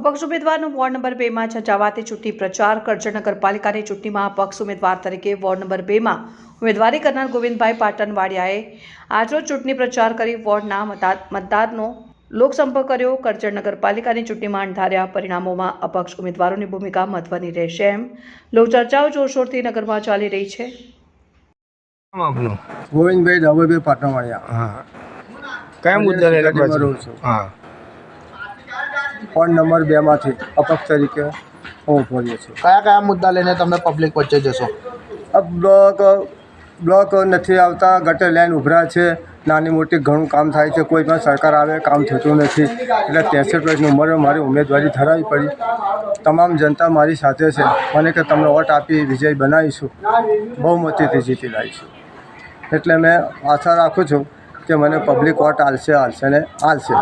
અપક્ષ ઉમેદવારનો ward number બેમાં છચાવાથી ચૂંટણી પ્રચાર કરજણ નગરપાલિકાની ચૂંટણીમાં અપક્ષ ઉમેદવાર તરીકે વોર્ડ નંબર બેમાં ઉમેદવારી કરનાર ગોવિંદભાઈ પાટણવાડિયાએ આજરોજ ચૂંટણી પ્રચાર કરી વોર્ડના મતા- મતદારનો લોકસંપર્ક કર્યો. કરજણ નગરપાલિકાની ચૂંટણીમાં અંધાર્યા પરિણામોમાં અપક્ષ ઉમેદવારોની ભૂમિકા મહત્વની રહેશે એમ લોકચર્ચાઓ જોરશોરથી નગરમાં ચાલી રહી છે. આપનું? ગોવિંદભાઈ દાવોભાઈ પાટણવાડિયા. હા. કયા મુદ્દા. હા. ફોન નંબર બેમાંથી અપક્ષ તરીકે હું ઊભો છું કયા કયા મુદ્દા લઈને તમે પબ્લિક વચ્ચે જશો? આ બ્લોક બ્લોક નથી આવતા ગટર લાઈન ઉભરા છે નાની મોટી ઘણું કામ થાય છે કોઈ પણ સરકાર આવે કામ થતું નથી. એટલે ત્રેસઠ વર્ષની ઉંમરે મારી ઉમેદવારી ધરાવી પડી. તમામ જનતા મારી સાથે છે. મને કે તમને વોટ આપી વિજય બનાવીશું. બહુમતીથી જીતી લાવીશું એટલે મેં આશા રાખું છું કે મને પબ્લિક વોટ આલશે આલશે ને આલશે.